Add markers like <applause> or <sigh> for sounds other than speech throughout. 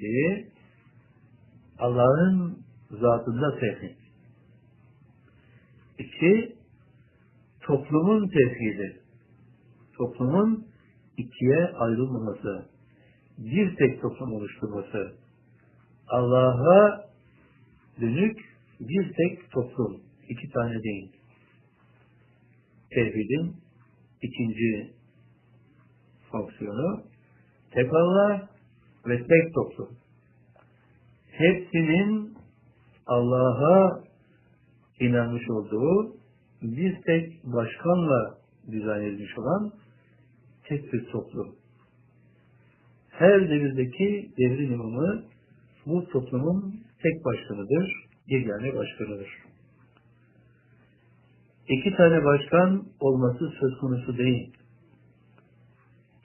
tevhidi Allah'ın zatında tevhid. İki, toplumun tevhidi. Toplumun ikiye ayrılmaması, bir tek toplum oluşturması, Allah'a dönük bir tek toplum, iki tane değil. Tevhidin ikinci fonksiyonu, tek Allah ve tek toplum. Hepsinin Allah'a inanmış olduğu bir tek başkanla dizayn edilmiş olan tek bir toplum. Her devirdeki devrin imamı bu toplumun tek başkanıdır, yegane başkanıdır. İki tane başkan olması söz konusu değil.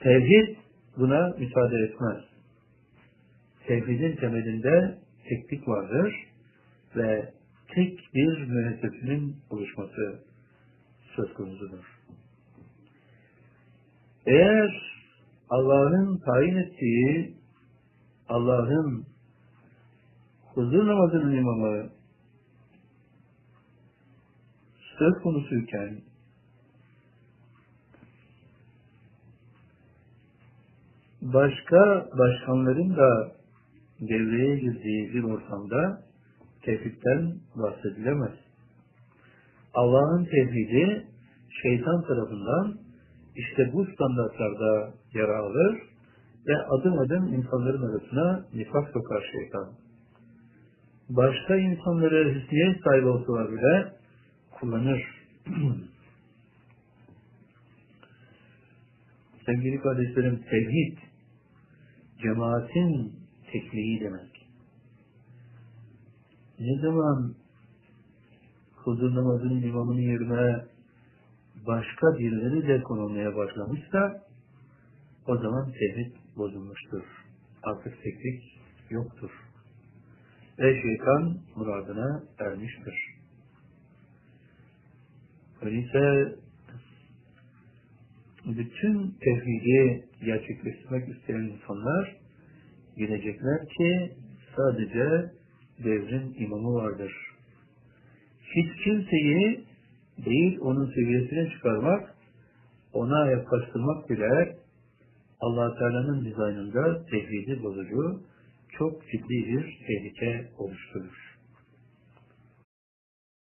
Tevhid buna müsaade etmez. Tevhidin temelinde teklik vardır ve tek bir müessesinin oluşması söz konusudur. Eğer Allah'ın tayin ettiği Allah'ın huzur namazının imamı söz konusuyken başka başkanların da devreye girdiği bir ortamda tevhidden bahsedilemez. Allah'ın tevhidi şeytan tarafından işte bu standartlarda yer alır ve adım adım insanların arasına nifak sokar şeytan. Başka insanları hüsniye sahibi olsalar bile kullanır. <clears throat> Sevgili kardeşlerim, tevhid, cemaatin tekliği demek. Ne zaman huzur namazının imamının yerine başka birileri de konulmaya başlamışsa o zaman tevhid bozulmuştur. Artık teklik yoktur. Ve şeytan muradına ermiştir. Öyleyse bütün tevhidi gerçekleştirmek isteyen insanlar bilecekler ki sadece devrin imamı vardır. Hiç kimseyi değil onun seviyesine çıkarmak, ona yaklaştırmak bile allah Teala'nın dizaynında tevhidi bozucu çok ciddi bir tehlike oluşturur.